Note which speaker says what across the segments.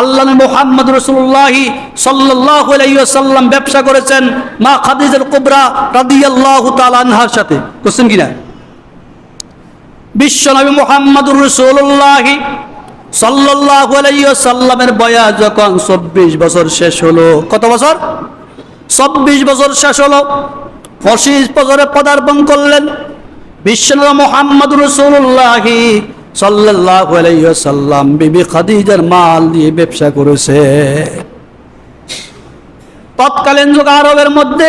Speaker 1: আল্লাহ মোহাম্মদ রসুল্লাহ সাল্লাম ব্যবসা করেছেন মা খাদিজুল কুবরা রাদিয়াল্লাহু তাআলা আনহার সাথে। বুঝছেন কিনা বিশ্বনবী মোহাম্মদুর রসুল্লাহ আলাইহি সাল্লামের বয়স যখন চব্বিশ বছর শেষ হলো, কত বছর? চব্বিশ বছর শেষ হলো। পঁচিশ বছরে পদার্পণ করলেন। বিশ্বনবী মোহাম্মদ রসুল্লাহ সাল্লাম বিবি খাদিজার মাল দিয়ে ব্যবসা করেছে। তৎকালীন যুগ আরবের মধ্যে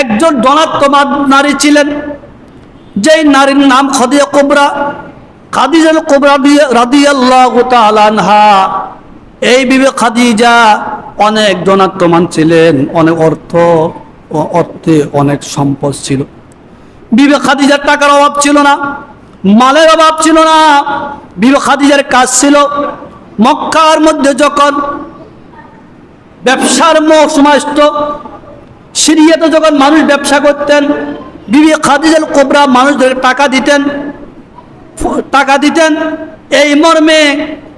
Speaker 1: একজন ধনাত্মবাদ নারী ছিলেন, যেই নারীর নাম খাদিজা কোবরা। খাদিজাল কোবরা রাদিয়াল্লাহু তাআলা আনহা, এই বিবে খাদিজা অনেক ধনাত্মমান ছিলেন, অনেক অর্থ অর্থে অনেক সম্পদ ছিল। বিবে খাদিজার টাকার অভাব ছিল না। মালের অভাব ছিল না। বিবে খাদিজার কাজ ছিল। মক্কার মধ্যে যখন ব্যবসার মৌসুম আসতো, সিরিয়াতে যখন মানুষ ব্যবসা করতেন, বিবি খাদিজাল কোবরা মানুষদের টাকা দিতেন টাকা দিতেন, এই মর্মে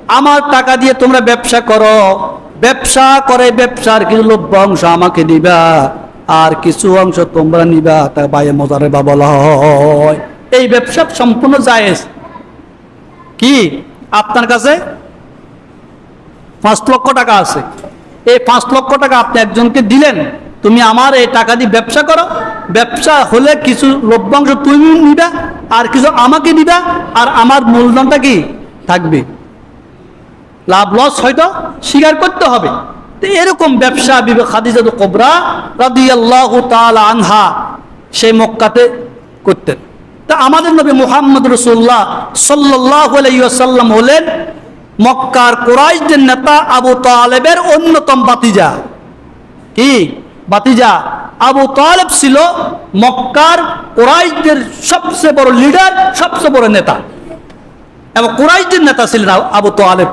Speaker 1: আমার টাকা দিয়ে তোমরা ব্যবসা করো। ব্যবসা করে ব্যবসার কিছু লভ্য অংশ আমাকে দিবা। আর কিছু অংশ তোমরা নিবা। তা বাইরে মজারে বা বলা হয়। এই ব্যবসা সম্পূর্ণ জায়েজ। কি? আপনার কাছে পাঁচ লক্ষ টাকা আছে। এই পাঁচ লক্ষ টাকা আপনি একজনকে দিলেন, তুমি আমার এই টাকা দিয়ে ব্যবসা করো। ব্যবসা হলে কিছু লভ্যাংশ তুমি নিবা, আর কিছু আমাকে দিবা, আর আমার মূলধনটা কি? থাকবে। লাভ, লস হয়তো স্বীকার করতে হবে। তো এরকম ব্যবসা বিবে খাদিজাদু কবরা রাদিয়াল্লাহু তাআলা আনহা সেই মক্কাতে করতেন। তা আমাদের নবী মুহাম্মদ রসুল্লাহ আলাইহি হলেন মক্কার কুরাইশদের নেতা আবু তালেবের অন্যতম বাতিজা কি? বাতিজা আবু তালেব ছিল মক্কার কুরাইশদের সবচেয়ে বড় লিডার সবচেয়ে বড় নেতা। এবং কুরাইশদের নেতা ছিলেন আবু তালেব।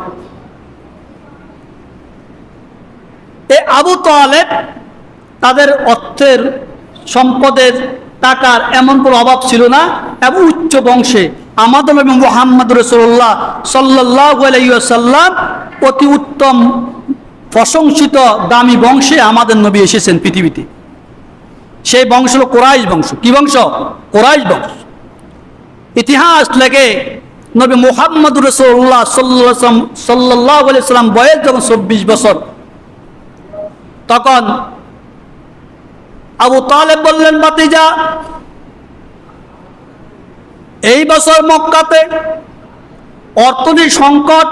Speaker 1: এ আবু তালেব তাদের অর্থের, সম্পদের টাকার এমন কোনো অভাব ছিল না। এবং উচ্চ বংশে আমাদের নবী মোহাম্মদ রসুল্লাহ সাল্লাহ আলাইসাল্লাম অতি উত্তম প্রশংসিত দামি বংশে আমাদের নবী এসেছেন পৃথিবীতে। সেই বংশ হলো কোরাইশ বংশ। কি বংশ? কোরাইশ বংশ। ইতিহাস লেগে নবী মোহাম্মদ রসুল্লাহ সাল্লাম সাল্লাহ সাল্লাম বয়স যখন চব্বিশ বছর, তখন আবু তালেব বললেন বাতিজা এই বছর মক্কাতে অর্থনৈতিক সংকট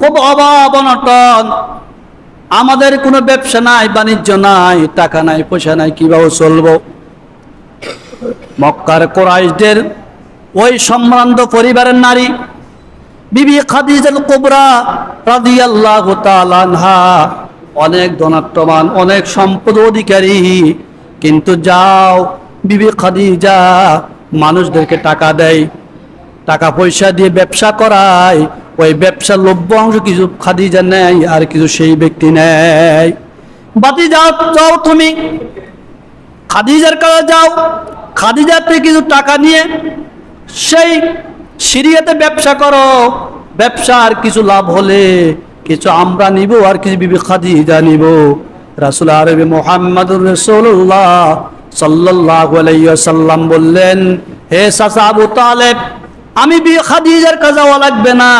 Speaker 1: খুব অভাব, অনটন। আমাদের কোনো ব্যবসা নাই, বাণিজ্য নাই, টাকা নাই, পয়সা নাই, কীভাবে চলবো? মক্কার কোরাইশদের ওই সম্ভ্রান্ত পরিবারের নারী, বিবি খাদিজাল কোবরা রাদিয়াল্লাহু তাআলা অনেক ধনাত্মবান, অনেক সম্পদ অধিকারী কিন্তু যাও, বিবি খাদিজা, মানুষদেরকে টাকা দেয়। টাকা পয়সা দিয়ে ব্যবসা করায়। ওই ব্যবসার লভ্য অংশ কিছু খাদিজা নেয় আর কিছু সেই ব্যক্তি নেয়। বাতি যাও যাও তুমি। খাদিজার কাছে যাও। খাদিজার থেকে কিছু টাকা নিয়ে সেই সিরিয়াতে ব্যবসা করো। ব্যবসার কিছু লাভ হলে কিছু আমরা নিব আর কিছু বিবি খাদিজা নিব। রাসুল আরবি মোহাম্মদুর রসুল্লাহ সাল্লাহ সাল্লাম বললেন, হে সাসা আবু তালেব, আমি বিবি খাদিজার কাছে লাগবে না।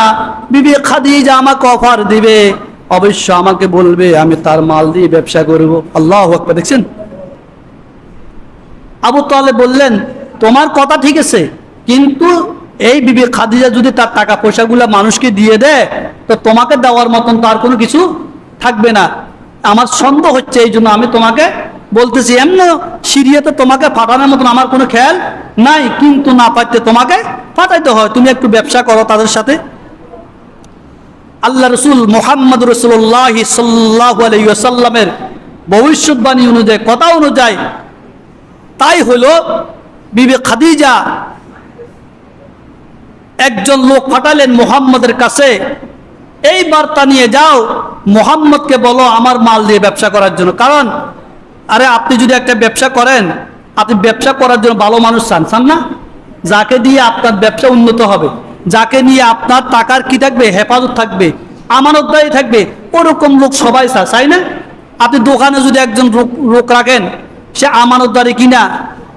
Speaker 1: বিবি খাদিজা আমাকে অফার দিবে। অবশ্য আমাকে বলবে, আমি তার মাল দিয়ে ব্যবসা করব। আল্লাহ দেখছেন? আবু তাহলে বললেন, তোমার কথা ঠিক আছে, কিন্তু এই বিবি খাদিজা যদি তার টাকা পয়সাগুলো মানুষকে দিয়ে দেয়, তো তোমাকে দেওয়ার মতন তার কোনো কিছু থাকবে না। আমার সন্দেহ হচ্ছে এই জন্য আমি তোমাকে বলতেছি, এমন সিরিয়াতে তোমাকে পাঠানোর মতন আমার কোনো খেয়াল নাই, কিন্তু না পাইতে তোমাকে পাঠাইতে হয়। তুমি একটু ব্যবসা করো তাদের সাথে। আল্লাহ রসুল মোহাম্মদ রসুল্লাহ সাল্লাহ আলাইসাল্লামের ভবিষ্যৎবাণী অনুযায়ী, কথা অনুযায়ী, তাই হলো বিবে খাদিজা একজন লোক পাঠালেন মোহাম্মদের কাছে, এই বার্তা নিয়ে যাও মোহাম্মদকে বলো আমার মাল দিয়ে ব্যবসা করার জন্য। কারণ, আরে আপনি যদি একটা ব্যবসা করেন, আপনি ব্যবসা করার জন্য ভালো মানুষ চান চান না? যাকে দিয়ে আপনার ব্যবসা উন্নত হবে, যাকে নিয়ে আপনার টাকার কি থাকবে, হেফাজত থাকবে, আমানতদারি থাকবে, ওরকম লোক সবাই চায় চাই না? আপনি দোকানে যদি একজন লোক রাখেন, সে আমানতদারি কিনা,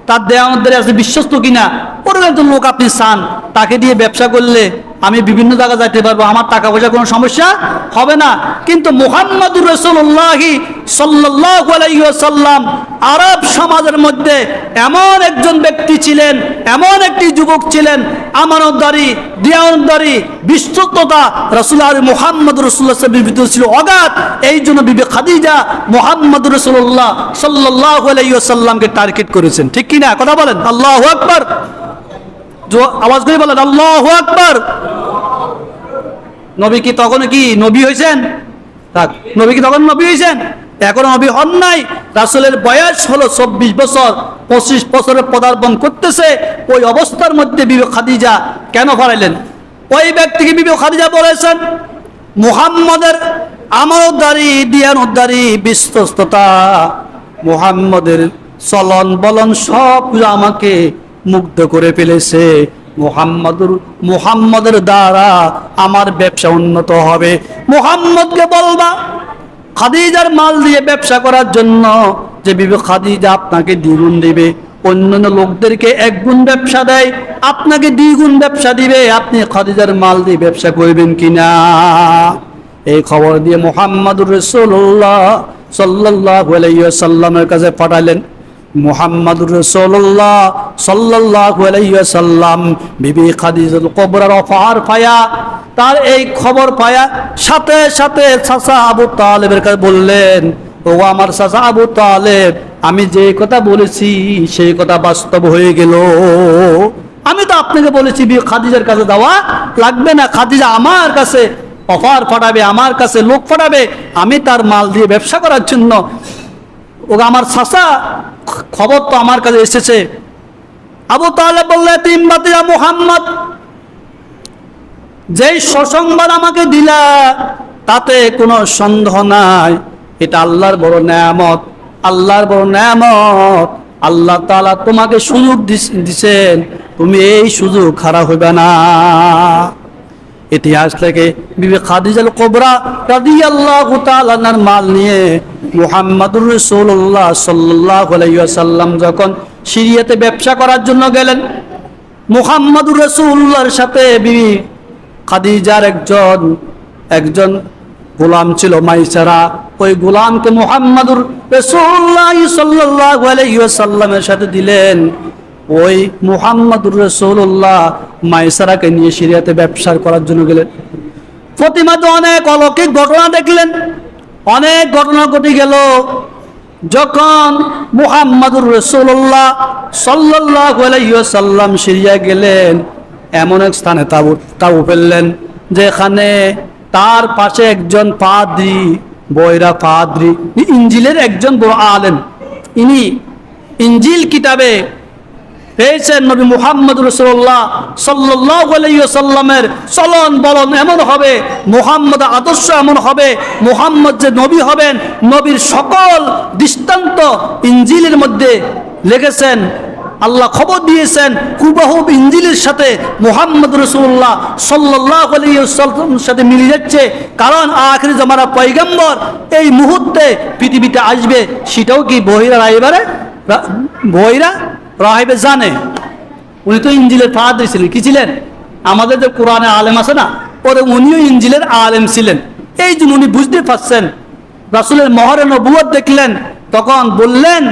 Speaker 1: তার দেওয়ানতদারি আছে, বিশ্বস্ত কিনা, ওরকম একজন লোক আপনি চান, তাকে দিয়ে ব্যবসা করলে আমি বিভিন্ন জায়গায় যাইতে পারব, আমার টাকা পয়সা কোনো সমস্যা হবে না। কিন্তু মোহাম্মদুর রসুল্লাহি সাল্লাম আরব সমাজের মধ্যে এমন একজন ব্যক্তি ছিলেন, এমন একটি যুবক ছিলেন, আমানতদারি, দিয়ানতদারি, বিশ্বস্ততা রসুল আর মোহাম্মদ রসুল্লাহ ভিতরে ছিল অগাধ। এই জন্য বিবে খাদিজা মোহাম্মদ রসুল্লাহ সাল্লাহ আলাইসাল্লামকে টার্গেট করেছেন। ঠিক কিনা কথা বলেন। আল্লাহ আকবর। আওয়াজ করে বলেন, আল্লাহ আকবর! নবী কি তখন কি নবী হয়েছেন? থাক, নবী কি তখন নবী হয়েছেন? এখন নবী হন নাই। রাসুলের বয়স হলো চব্বিশ বছর, পঁচিশ বছরের পদার্পণ করতেছে। ওই অবস্থার মধ্যে বিবে খাদিজা কেন ফরাইলেন? ওই ব্যক্তিকে বিবে খাদিজা বলেছেন, মুহাম্মদের আমানতদারি, দিয়ানতদারি, বিশ্বস্ততা। মুহাম্মদের চলন বলন সব আমাকে মুগ্ধ করে ফেলেছে। মুহাম্মদুর মুহাম্মদের দ্বারা আমার ব্যবসা উন্নত হবে। মুহাম্মদকে বলবা, খাদিজার মাল দিয়ে ব্যবসা করার জন্য যে বিবে খাদিজা আপনাকে দ্বিগুণ দিবে। অন্যান্য লোকদেরকে এক গুণ ব্যবসা দেয়, আপনাকে দ্বিগুণ ব্যবসা দিবে। আপনি খাদিজার মাল দিয়ে ব্যবসা করবেন কিনা? এই খবর দিয়ে মোহাম্মদুর রসুল্লাহ সাল্লাহ সাল্লামের কাছে পাঠালেন। মুহাম্মাদুর রাসূলুল্লাহ সাল্লাল্লাহু আলাইহি ওয়াসাল্লাম, বিবি খাদিজাতুল কুবরার অফার পায়া, তার এই খবর পায়া সাথে সাথে চাচা আবু তালেবের কাছে বললেন, ও আমার চাচা আবু তালেব, আমি যে কথা বলেছি সেই কথা বাস্তব হয়ে গেল। আমি তো আপনাকে বলেছি বিবি খাদিজার কাছে দেওয়া লাগবে না। খাদিজা আমার কাছে অফার পাঠাবে, আমার কাছে লোক পাঠাবে। আমি তার মাল দিয়ে ব্যবসা করার জন্য ও আমার চাচা খবর তো আমার কাছে এসেছে। আবু তাহলে বললে, তিন বাতিয়া মোহাম্মদ, যেই সসংবাদ আমাকে দিলা, তাতে কোনো সন্দেহ নাই। এটা আল্লাহর বড় নেয়ামত, আল্লাহর বড় নেয়ামত। আল্লাহ তাআলা তোমাকে সুযোগ দিছেন, তুমি এই সুযোগ খারাপ হইবে না। ইতিহাস থেকে বিবি খাদিজাল কোবরা তাআলার মাল নিয়ে মুহাম্মাদুর রসুল্লাহ সাল্লাল্লাহু আলাইহি যখন সিরিয়াতে ব্যবসা করার জন্য গেলেন, মুহাম্মাদুর রসুল্লাহর সাথে বিবি খাদিজার একজন একজন গোলাম ছিল মাইসারা। ওই গোলামকে মুহাম্মাদুর রাসূলুল্লাহ সাল্লাল্লাহু আলাইহি ওয়াসাল্লামের সাথে দিলেন। ওই মুহাম্মদুর রসুল্লাহ মাইসারাকে নিয়ে সিরিয়াতে ব্যবসা করার জন্য গেলেন। প্রতিমাতে অনেক অলৌকিক ঘটনা দেখলেন। অনেক ঘটনা ঘটে গেল। যখন মুহাম্মদুর রসুল্লাহ সাল্লাহ সাল্লাম সিরিয়া গেলেন, এমন এক স্থানে তাবু তাবু ফেললেন, যেখানে তার পাশে একজন পাদ্রি বৈরা পাদ্রি, ইঞ্জিলের একজন বড় আলেন ইনি ইঞ্জিল কিতাবে পেয়েছেন নবী মুহাম্মদ রসুল্লাহ সাল্লামের চলন বলন এমন হবে, মুহাম্মদ আদর্শ এমন হবে, মুহাম্মদ যে নবী হবেন, নবীর সকল দৃষ্টান্ত ইঞ্জিলের মধ্যে লিখেছেন আল্লাহ খবর দিয়েছেন কুবাহুব ইঞ্জিলের সাথে মুহাম্মদ রসুল্লাহ সাল্লাহ সাথে মিলে যাচ্ছে। কারণ আখরি জমানা পৈগম্বর এই মুহূর্তে পৃথিবীতে আসবে, সেটাও কি বহিরা রাইবারে বহিরা? রাহেবে জানে। উনি তো ইঞ্জিলের ফাহাদ ছিলেন। কি ছিলেন? আমাদের যে কোরআনে আলেম আছে না ওরে উনিও ইঞ্জিলের আলেম ছিলেন। এই জন্য উনি বুঝতে পারছেন। রাসুলের মহরে নবুয়ত দেখলেন, তখন বললেন,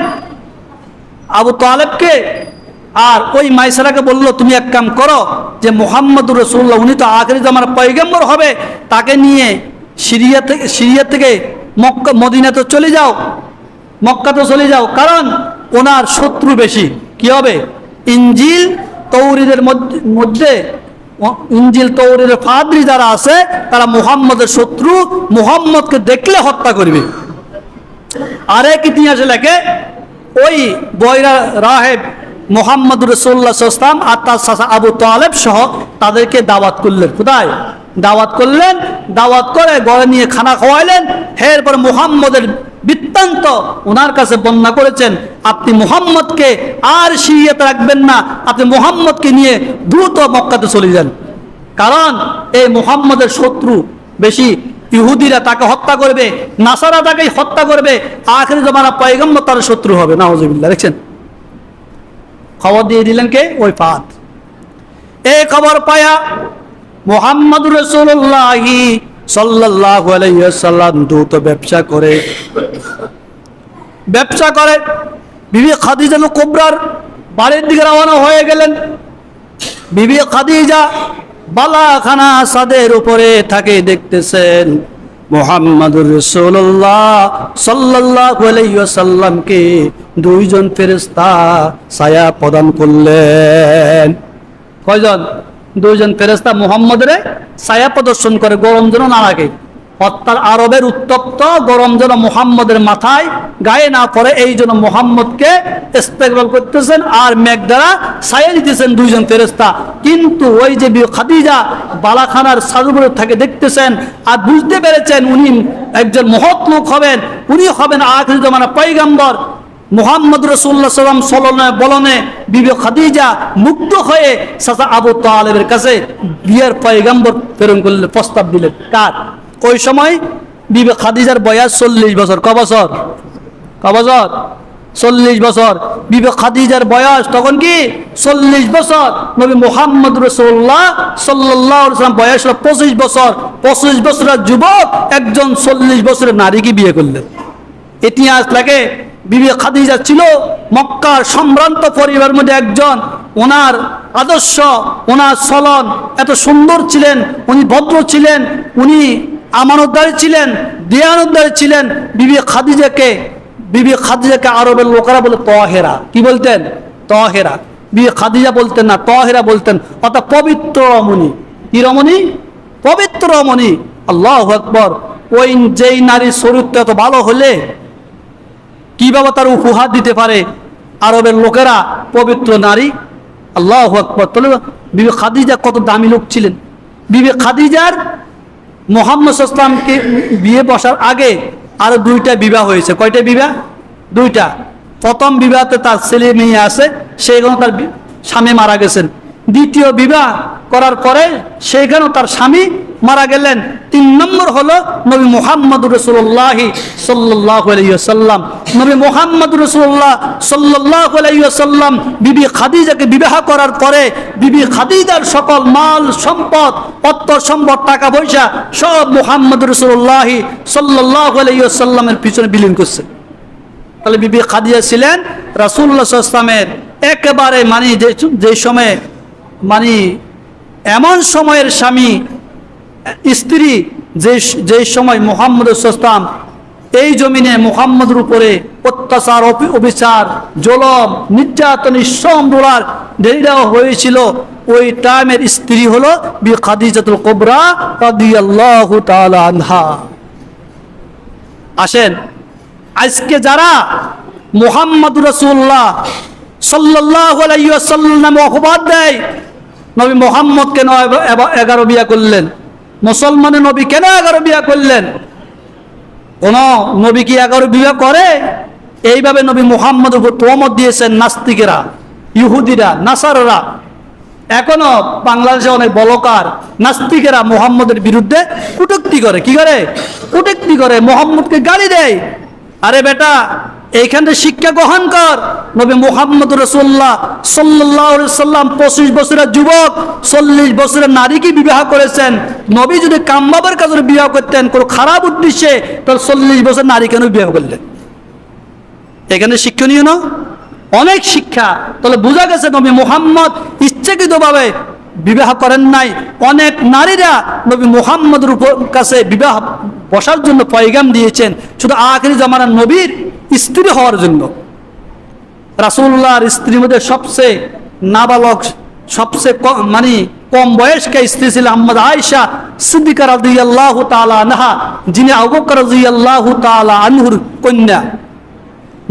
Speaker 1: আবু তালেবকে আর ওই মাইসারাকে বলল, তুমি এক কাম করো যে মোহাম্মদুর রসুল্লাহ উনি তো আখরি আমার পৈগম্বর হবে, তাকে নিয়ে সিরিয়া থেকে সিরিয়া থেকে মক্কা, মদিনাতে চলে যাও। মক্কাতে চলে যাও। কারণ ওনার শত্রু বেশি। কি হবে? ইঞ্জিল তৌরিদের মধ্যে- ইঞ্জিল তৌরিদের ফাদরি যারা আছে, তারা মুহাম্মদের শত্রু, মুহাম্মদকে দেখলে হত্যা করবে। আরেক ইতিহাসে লেখে, ওই বয়রা রাহেব মোহাম্মদ রসুল্লাহ আর তার চাচা আবু তালেব সহ তাদেরকে দাওয়াত করলেন। কোথায়? দাওয়াত করলেন, দাওয়াত করে গড়ে নিয়ে খানা খাওয়াইলেন, এরপর মুহাম্মদের বৃত্তান্ত ওনার কাছে বর্ণনা করেছেন। আপনি মুহাম্মদকে আর সিরিয়াতে রাখবেন না। আপনি মুহাম্মদকে নিয়ে দ্রুত মক্কাতে চলে যান। কারণ এই মুহাম্মদের শত্রু বেশি। ইহুদিরা তাকে হত্যা করবে, নাসারা তাকে হত্যা করবে। আখেরি জমানা পয়গম্বর তার শত্রু হবে। নাওজবিল্লা দেখছেন? খবর দিয়ে দিলেন কে? ওই ফাত। এই খবর পায়া মোহাম্মদ রসুল্লাহি সাল্লাহ আলাইসাল্লাম দ্রুত ব্যবসা করে। ব্যবসা করে। বিবি খাদিজা কোবরার বাড়ির দিকে রওনা হয়ে গেলেন। বিবি খাদিজা বালাখানা সাদের উপরে থাকে দেখতেছেন। মোহাম্মদুর রসুল্লাহ সাল্লাহ সাল্লামকে দুইজন ফেরেস্তা ছায়া প্রদান করলেন। কয়জন? দুইজন ফেরেস্তা মোহাম্মদের ছায়া প্রদর্শন করে, গরম যেন না লাগে। অর্থাৎ আরবের উত্তপ্ত, গরম যেন মোহাম্মদের মাথায় গায়ে না পড়ে, এই জন্য মোহাম্মদকে ইস্তেকবাল করতেছেন আর মেঘ দ্বারা ছায়া দিতেছেন দুইজন ফেরেস্তা কিন্তু ওই যে খাদিজা বালাখানার সাজুগুলো থাকে দেখতেছেন আর বুঝতে পেরেছেন উনি একজন মহৎ লোক হবেন, উনি হবেন আখির জমানা পৈগম্বর মোহাম্মদ রসুল্লাহ সাল্লাম সলনে বলনে বিবে খাদিজা মুগ্ধ হয়ে সাসা আবু তালেবের কাছে বিয়ের পয়গাম্বর প্রেরণ করলেন প্রস্তাব দিলেন। কার? ওই সময় বিবে খাদিজার বয়স চল্লিশ বছর। ক বছর? ক বছর? চল্লিশ বছর। বিবে খাদিজার বয়স তখন কি? চল্লিশ বছর। নবী মোহাম্মদ রসুল্লাহ সাল্লাহ সাল্লাম বয়স হলো পঁচিশ বছর। পঁচিশ বছরের যুবক একজন চল্লিশ বছরের নারীকে বিয়ে করলেন। ইতিহাস লাগে বিবি খাদিজা ছিল মক্কার সম্ভ্রান্ত পরিবারের মধ্যে একজন। ওনার আদর্শ, ওনার চলন এত সুন্দর ছিলেন, উনি ভদ্র ছিলেন, উনি আমানতদারি ছিলেন, দেয়ানতদারি ছিলেন। বিবি খাদিজাকে বিবি খাদিজাকে আরবের লোকেরা বলে তহেরা। কি বলতেন? তহেরা। বিবি খাদিজা বলতেন না, তহেরা বলতেন। অর্থাৎ পবিত্র রমণী। কি রমণী? পবিত্র রমণী। আল্লাহ আকবর। ওই যেই নারীর চরিত্র এত ভালো হলে কীভাবে তার উপহার দিতে পারে? আরবের লোকেরা পবিত্র নারী। আল্লাহ আকবর। তাহলে বিবে খাদিজা কত দামি লোক ছিলেন। বিবে খাদিজার মোহাম্মদ ইসলামকে বিয়ে বসার আগে আরও দুইটা বিবাহ হয়েছে। কয়টা বিবাহ? দুইটা। প্রথম বিবাহতে তার ছেলে মেয়ে আছে সেখানে তার স্বামী মারা গেছেন। দ্বিতীয় বিবাহ করার পরে সেইখানেও তার স্বামী মারা গেলেন। তিন নম্বর হলো নবী মোহাম্মদ রসুল্লাহি সাল্লাহ নবী মোহাম্মদ রসুল্লাহ সাল্লাহ আলাইসাল্লাম বিবি খাদিজাকে বিবাহ করার পরে বিবি খাদিজার সকল মাল, সম্পদ অর্থ সম্পদ, টাকা পয়সা সব মোহাম্মদ রসুল্লাহি সাল্লাহ আলাইসাল্লামের পিছনে বিলীন করছে। তাহলে বিবি খাদিজা ছিলেন রাসুল্লাহ ইসলামের একেবারে মানে যে সময়ে মানে এমন সময়ের স্বামী স্ত্রী যে যে সময় মোহাম্মদ ইসলাম এই জমিনে মোহাম্মদের উপরে অত্যাচার অবিচার, জলম, নির্যাতন ইসম রোলার ডেরিরাও হয়েছিল, ওই টাইমের স্ত্রী হলো বি খাদিজাতুল কোবরা রাদিয়াল্লাহু তাআলা আনহা। আসেন, আজকে যারা মোহাম্মদ রসুল্লাহ সাল্লাম অপবাদ দেয়, নবী মোহাম্মদ কেন এব- এব- এগারো বিয়া করলেন। মুসলমানের নবী কেন এগারো বিয়া করলেন? কোন নবী কি এগারো বিয়া করে? এইভাবে নবী মোহাম্মদ উপর তোমত দিয়েছেন নাস্তিকেরা, ইহুদিরা, নাসাররা। এখনও বাংলাদেশে অনেক বলকার নাস্তিকেরা মোহাম্মদের বিরুদ্ধে কুটুক্তি করে। কি করে? কুটুক্তি করে, মোহাম্মদকে গালি দেয়। আরে বেটা এইখানে শিক্ষা গ্রহণ কর। নবী মোহাম্মদ রসুল্লাহ সাল্লাহ সাল্লাম পঁচিশ বছরের যুবক, চল্লিশ বছরের নারীকে বিবাহ করেছেন। নবী যদি কামবাবের কাছে বিবাহ করতেন, কোনো খারাপ উদ্দেশ্যে, তাহলে চল্লিশ বছর নারী কেন বিবাহ করলেন? এখানে শিক্ষণীয় না? অনেক শিক্ষা। তাহলে বোঝা গেছে নবী মোহাম্মদ ইচ্ছাকৃতভাবে বিবাহ করেন নাই। অনেক নারীরা নবী মোহাম্মদের উপর কাছে বিবাহ বসার জন্য পয়গাম দিয়েছেন। শুধু আখেরি জামানার নবীর স্ত্রী হওয়ার জন্য। রাসুল্লাহর স্ত্রীর মধ্যে সবচেয়ে নাবালক, সবচেয়ে কম মানে কম বয়স্ক স্ত্রী ছিল আহমদ আয়সা সিদ্দিকা রাদিয়াল্লাহ তাআলা আনহা, যিনি আবু বকর রাদিয়াল্লাহু তাআলা আনহুর কন্যা।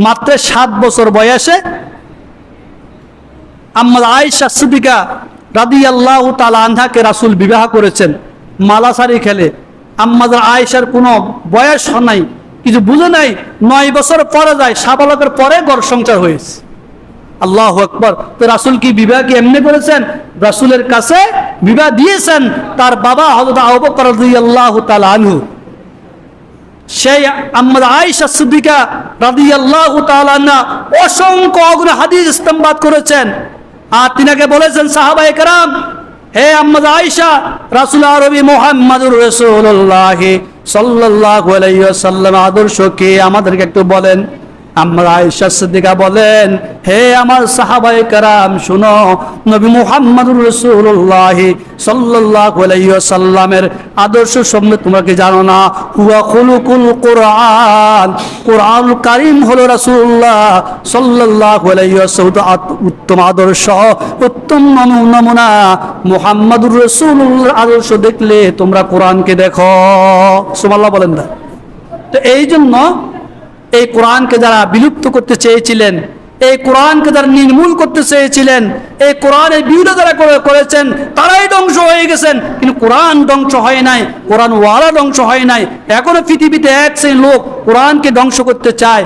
Speaker 1: মাত্র সাত বছর বয়সে আম্মাদ আয়েশা সিদ্দিকা রাদি আল্লাহ তালা আনহাকে রাসুল বিবাহ করেছেন। মালাসারি খেলে। আম্মাদ আয়েশার কোনো বয়স নাই, কিছু বুঝে নাই, নয় বছর পরে যায়, সাবালকের পরে গড় সংসার হয়েছে। আল্লাহ আকবর। তো রাসুল কি বিবাহ কি এমনি করেছেন? রাসুলের কাছে বিবাহ দিয়েছেন তার বাবা হযরত আবু বকর রাদিয়াল্লাহু তাআলা আনহু। সেই আম্মদ আয়েশা সিদ্দিকা রাদিয়াল্লাহু তাআলা আনহা অসংখ্য অগুণ হাদিস করেছেন। আর তিনাকে বলেছেন সাহাবাই কারাম, হে আম্মদ আয়েশা, রাসুল আরবি মোহাম্মদুর রসুল্লাহ সাল্লাহ আলাইহি ওয়াসাল্লাম, আদর্শ কে আমাদেরকে একটু বলেন। আমরা আয়েশা সিদ্দিকা বলেন, হে আমার সাহাবায়ে কারাম, শুনো, নবী মুহাম্মদুর রাসূলুল্লাহ সাল্লাল্লাহু আলাইহি আদর্শ সম্বন্ধে তোমরা কি জানো না? হুয়া খুলুকুল কোরআন। কোরআনুল কারীম হলো আলাইহি ওয়াসাল্লাম উত্তম আদর্শ, উত্তম নমু- নমুনা। মুহাম্মদুর রাসূলুল্লাহর আদর্শ দেখলে তোমরা কোরআনকে দেখো। সুবহানাল্লাহ বলেন না। তো এই জন্য এই কোরআনকে যারা বিলুপ্ত করতে চেয়েছিলেন, এই কোরআনকে যারা নির্মূল করতে চেয়েছিলেন, এই কোরআনের বিরুদ্ধে যারা করে- করেছেন, তারাই ধ্বংস হয়ে গেছেন। কিন্তু কোরআন ধ্বংস হয় নাই কোরআন ওয়ালা ধ্বংস হয় নাই। এখনও পৃথিবীতে এক সেই লোক কোরআনকে ধ্বংস করতে চায়।